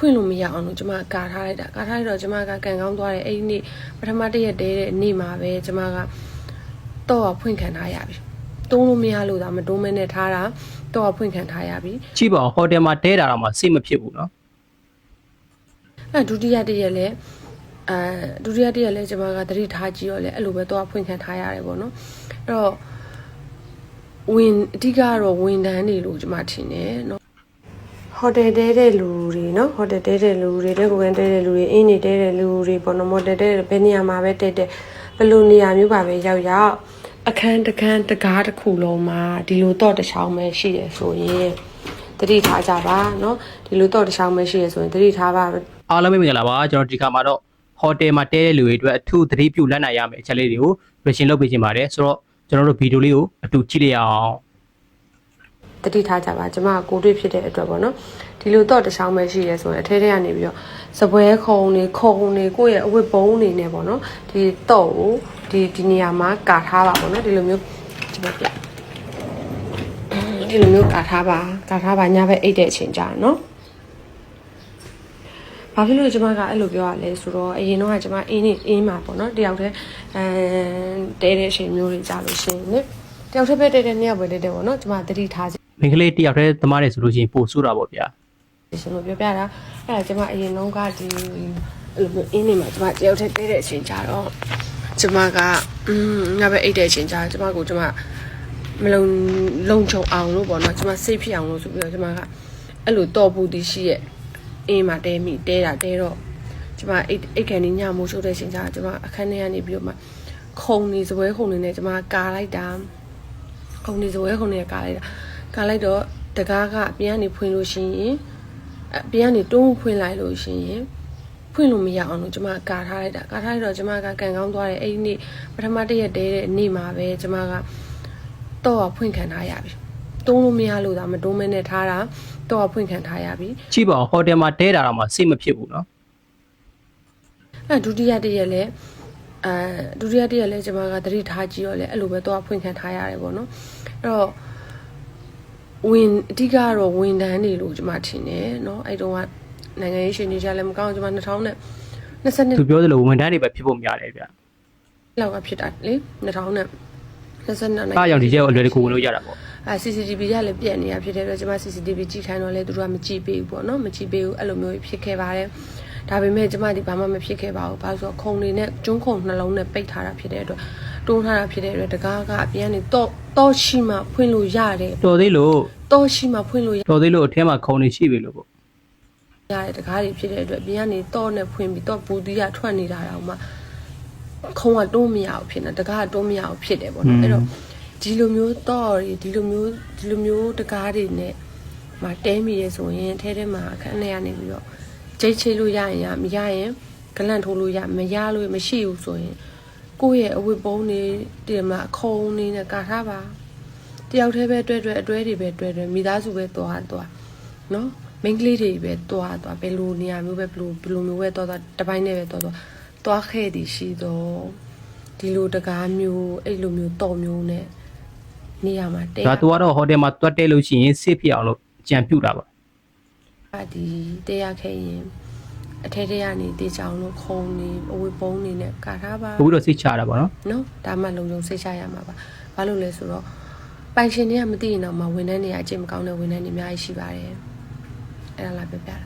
ဖွင့်လို့မရအောင်လို့ကျမကာထားလိုက်တာကာထားလိုက်တော့ကျမကကန်ကောင်းသွားတယ်အဲ့ဒီနေ့ပထမတစ်ရက်တည်းတဲ့နေ့မှာပဲကျမကတော့ဖွင့်ခံထားရပြီတုံးလို့မရလို့ဒါမတုံးမဲနဲ့ထားတာတော့ဖွင့်ခံထားရပြီကြည့်ပါဦးဟိုတယ်မှာတဲတာတော့မှစိတ်မဖြစ်ဘူးနော်အဲဒုတိယတစ်ရက်လည်းအဲဒုတိယတစ်ရက်လည်းကျမကသတိထားကြည့်တော့လေအဲ့လိုပဲတော့ဖွင့်ခံထားရတယ်ပေါ့နော်အဲ့တော့ဝင်အဓိကကတော့ဝန်တန်းနေလို့ကျမထင်တယ်နော် ဟိုတယ်တဲတဲ့လူတွေနော်ဟိုတယ်တဲတဲ့လူတွေတဲ့ကိုကန်တဲတဲ့လူတွေအင်းနေတဲတဲ့လူတွေပေါ့နော်မော်တယ်တဲတဲ့ဘယ်နေရာမှာပဲတဲတဲ့ဘယ်လိုနေရာမျိုးပါပဲရောက်ရောက်အခန်းတစ်ခန်းတကားတစ်ခုလုံးမှာဒီလိုတော့တစ်ချောင်းပဲရှိတယ်ဆိုရင်တတိထားကြပါနော်ဒီလိုတော့တစ်ချောင်းပဲရှိရဆိုရင်တတိထားပါအားလုံးပဲမင်္ဂလာပါကျွန်တော်ဒီခါမှာတော့ဟိုတယ်မှာတဲတဲ့လူတွေအတွက်အထူးသတိပြုလက်နိုင်ရမယ့်အချက်လေးတွေကို reaction လုပ်ပေးခြင်းပါတယ်ဆိုတော့ကျွန်တော်တို့ဗီဒီယိုလေးကိုအတူကြည့်လိုက်အောင် တတိထားကြပါကျမကကိုတွေ့ဖြစ်တဲ့အတွက်ပေါ့နော်ဒီလိုတော့တစ်ချောင်းပဲရှိရဲဆိုရင်အထဲထဲကနေပြီးတော့စပွဲခုံနေခုံနေကိုယ့်ရဲ့အဝတ်ပုံးနေနဲ့ပေါ့နော်ဒီတော့ကိုဒီဒီနေရာမှာကာထားပါပေါ့နော်ဒီလိုမျိုးကျမပြဒီလိုမျိုးကာထားပါကာထားပါညဘက်အိတ်တဲ့အချိန်ကြာနော်ဘာဖြစ်လို့ကျမကအဲ့လိုပြောရလဲဆိုတော့အရင်တော့ကကျမအင်းနေအင်းမှာပေါ့နော်တယောက်တည်းအဲတဲတဲ့အချိန်မျိုးတွေကြာလို့ရှိရင်လေတယောက်တည်းပဲတဲတဲ့နှစ်ယောက်ပဲတဲတဲ့ပေါ့နော်ကျမတတိထား မိန်းကလေးတယောက်တည်းသမားတယ်ဆိုလို့ရှိရင်ပို့ဆိုးတာပေါ့ဗျာရှင်လို့ပြောပြတာအဲ့ဒါကျမအရင်လုံးကဒီအဲ့လိုမျိုးအင်းနေမှာကျမတယောက်တည်းတဲတဲ့အချိန်ကြာတော့ကျမကอืมငါပဲအိတ်တဲ့အချိန်ကြာကျမကိုကျမမလုံလုံချုံအောင်လို့ပေါ့နော်ကျမစိတ်ဖြစ်အောင်လို့ဆိုပြီးတော့ကျမကအဲ့လိုတော့ပူတီရှိရဲ့အင်းမှာတဲမိတဲတာတဲတော့ကျမအိတ်အိတ်ကန်ကြီးညမိုးရှုပ်တဲ့အချိန်ကြာကျမအခန်းထဲကနေပြီးတော့မှခုံနေစပွဲခုံနေနဲ့ကျမကာလိုက်တာခုံနေစပွဲခုံနေကာလိုက်တာ ကာလိုက်တော့တကားကအပြန်ကနေဖွင့်လို့ရှိရင်အပြင်ကနေတွန်းဖွင့်လိုက်လို့ရှိရင်ဖွင့်လို့မရအောင်လို့ကျမကာထားလိုက်တာကာထားလိုက်တော့ကျမကကန်ကောင်းသွားတယ်အဲ့ဒီနေ့ပထမတစ်ရက်တည်းတဲ့နေ့မှာပဲကျမကတော့ဖွင့်ခံထားရပြီတွန်းလို့မရလို့ဒါမတွန်းမဲနဲ့ထားတာတော့ဖွင့်ခံထားရပြီကြည့်ပါဦးဟိုတယ်မှာတဲတာတော့မှစိတ်မဖြစ်ဘူးနော်အဲဒုတိယတစ်ရက်လည်းအဲဒုတိယတစ်ရက်လည်းကျမကသတိထားကြည့်တော့လေအဲ့လိုပဲတော့ဖွင့်ခံထားရတယ်ပေါ့နော်အဲ့တော့ ဝင်အဓိကကတော့ဝန်တန်းနေလို့ကျမထင်တယ်เนาะအဲ့တုန်းကနိုင်ငံရေးရှင်နေကြလည်းမကောင်းကျမ2000နဲ့22 သူပြောသလိုဝန်ထမ်းတွေပဲဖြစ်ဖို့များတယ်ဗျာ လောက်ကဖြစ်တာလေ2000နဲ့22နိုင် အားကြောင့်ဒီချက်ကိုအလွယ်တကူဝင်လို့ရတာပေါ့ အဲ CCTV ကလည်းပြက်နေတာဖြစ်တဲ့အတွက်ကျွန်မ CCTV ကြည့်ခိုင်းတော့လေသူတို့ကမကြည့်ပေးဘူးပေါ့နော်မကြည့်ပေးဘူးအဲ့လိုမျိုးဖြစ်ခဲ့ပါတယ် ဒါပေမဲ့ကျွန်မဒီဘာမှမဖြစ်ခဲ့ပါဘူးဘာလို့ဆိုတော့ခုံနေနဲ့ကျွန်းခုံနှလုံးနဲ့ပိတ်ထားတာဖြစ်တဲ့အတွက်တွန်းထားတာဖြစ်တဲ့အတွက်တကားကအပြန်နေတော့တော့ရှိမှဖွင့်လို့ရတယ်တော်သေးလို့တော့ရှိမှဖွင့်လို့ရတော်သေးလို့အထဲမှာခုံနေရှိပြီလို့ပေါ့ရတယ်တကားတွေဖြစ်တဲ့အတွက်အပြန်ကနေတော့နဲ့ဖွင့်ပြီးတော့ဘူတီးရထွက်နေတာတော့မှခုံကတွန်းမရအောင်ဖြစ်နေတကားကတွန်းမရအောင်ဖြစ်တယ်ပေါ့နော်အဲ့တော့ဒီလိုမျိုးတော့တွေဒီလိုမျိုးဒီလိုမျိုးတကားတွေနဲ့မတဲမိရဲဆိုရင်ထဲထဲမှာအခန်းထဲကနေပြီးတော့ ကြိတ်ချိလို့ရရင်ရမရရင်ဂလန့်ထိုးလို့ရမရလို့မရှိဘူးဆိုရင်ကိုယ့်ရဲ့အဝတ်ပုံးတွေဒီမှာခုံနေနဲ့ကာထားပါတယောက်တည်းပဲတွဲတွဲအတွဲတွေပဲတွဲတွဲမိသားစုပဲသွားသွားနော်မိန်းကလေးတွေပဲသွားသွားဘယ်လိုနေရာမျိုးပဲဘယ်လိုဘယ်လိုမျိုးပဲသွားသွားတစ်ပိုင်းနဲ့ပဲသွားသွားသွားခဲ့သည်ရှိတော့ဒီလိုတကားမျိုးအဲ့လိုမျိုးတော့မျိုးနဲ့နေရာမှာတဲဒါသူကတော့ဟိုတယ်မှာတွတ်တဲလို့ရှိရင်စိတ်ဖြစ်အောင်လို့ကြံပြုတ်တာပါ ဒီတဲရခဲ့ရင်အထဲထဲကနေတေချောင်းလို့ခုံနေအဝေပုံးနေနဲ့ကာထားပါပို့ပြီးတော့စိတ်ချတာပေါ့နော်နော်ဒါမှလုံလုံစိတ်ချရမှာပါဘာလို့လဲဆိုတော့ပိုင်ရှင်တွေကမသိရင်တော့မှဝန်ထမ်းတွေကအကျင့်မကောင်းတဲ့ဝန်ထမ်းတွေအများကြီးရှိပါတယ်အဲ့ဒါလာပြပြတာ